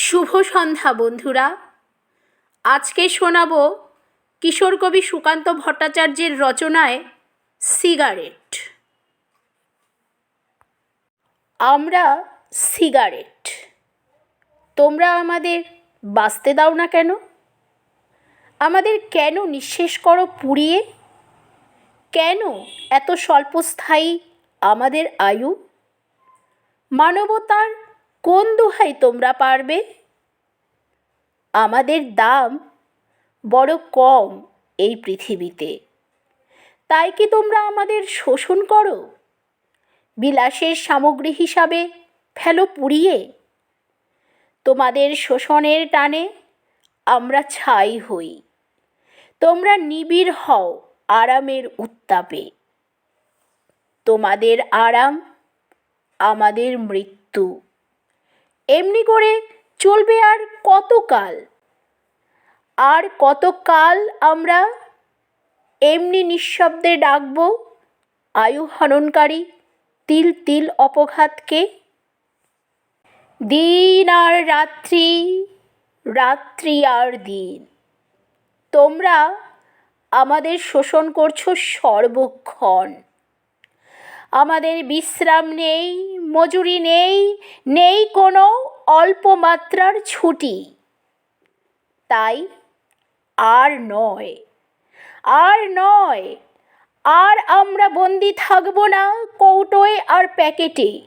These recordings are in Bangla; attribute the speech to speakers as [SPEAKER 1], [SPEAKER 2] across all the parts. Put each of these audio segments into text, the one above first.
[SPEAKER 1] শুভ সন্ধ্যা, বন্ধুরা। আজকে শোনাব কিশোর কবি সুকান্ত ভট্টাচার্যের রচনায় সিগারেট। আমরা সিগারেট। তোমরা আমাদের বাঁচতে দাও না কেন? আমাদের কেন নিঃশেষ করো পুড়িয়ে? কেন এত স্বল্পস্থায়ী আমাদের আয়ু? মানবতার কোন দোহাই তোমরা পারবে? আমাদের দাম বড় কম এই পৃথিবীতে। তাই কি তোমরা আমাদের শোষণ করো? বিলাসের সামগ্রী হিসাবে ফেলো পুড়িয়ে। তোমাদের শোষণের টানে আমরা ছাই হই। তোমরা নিবিড় হও আরামের উত্তাপে। তোমাদের আরাম আমাদের মৃত্যু। এমনি করে চলবে আর কতকাল? আর কতকাল আমরা এমনি নিঃশব্দে ডাকব? আয়ু হননকারী, তিল তিল অপঘাতকে? দিন আর রাত্রি রাত্রি আর দিন। তোমরা আমাদের শোষণ করছ সর্বক্ষণ। আমাদের বিশ্রাম নেই, মজুরি নেই নেই কোনো অল্প মাত্রার ছুটি। তাই আর নয়। আর নয়। আর আমরা বন্দি থাকব না কৌটোয় আর প্যাকেটে।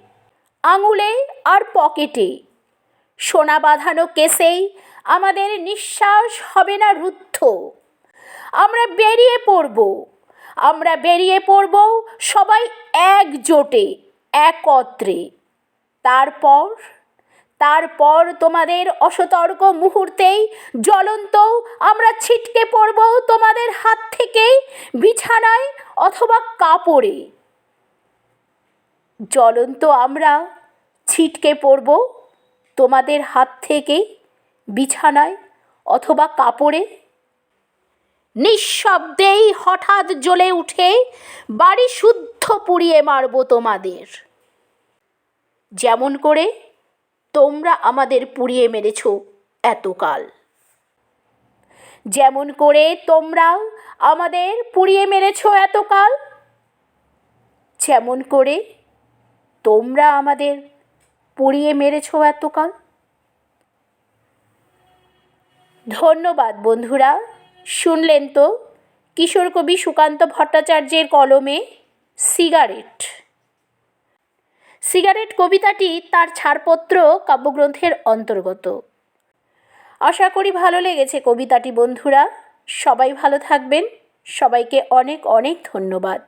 [SPEAKER 1] আঙুলে আর পকেটে। সোনা বাঁধানো কেসেই আমাদের নিঃশ্বাস হবে না রুদ্ধ। আমরা বেরিয়ে পড়ব। আমরা বেরিয়ে পড়ব সবাই একজোটে, একত্রে। তারপর তারপর তোমাদের অসতর্ক মুহূর্তেই জ্বলন্ত আমরা ছিটকে পড়ব তোমাদের হাত থেকে বিছানায় অথবা কাপড়ে। জ্বলন্ত আমরা ছিটকে পড়ব তোমাদের হাত থেকে বিছানায় অথবা কাপড়ে। নিঃশব্দেই হঠাৎ জ্বলে উঠে বাড়ি শুদ্ধ পুড়িয়ে মারব তোমাদের। যেমন করে তোমরা আমাদের পুড়িয়ে মেরেছ এতকাল। যেমন করে তোমরাও আমাদের পুড়িয়ে মেরেছ এতকাল, যেমন করে তোমরা আমাদের পুড়িয়ে মেরেছ এতকাল। ধন্যবাদ বন্ধুরা, শুনলেন তো কিশোর কবি সুকান্ত ভট্টাচার্যের কলমে সিগারেট। সিগারেট কবিতাটি তার ছাড়পত্র কাব্যগ্রন্থের অন্তর্গত। আশা করি ভালো লেগেছে কবিতাটি, বন্ধুরা। সবাই ভালো থাকবেন। সবাইকে অনেক অনেক ধন্যবাদ।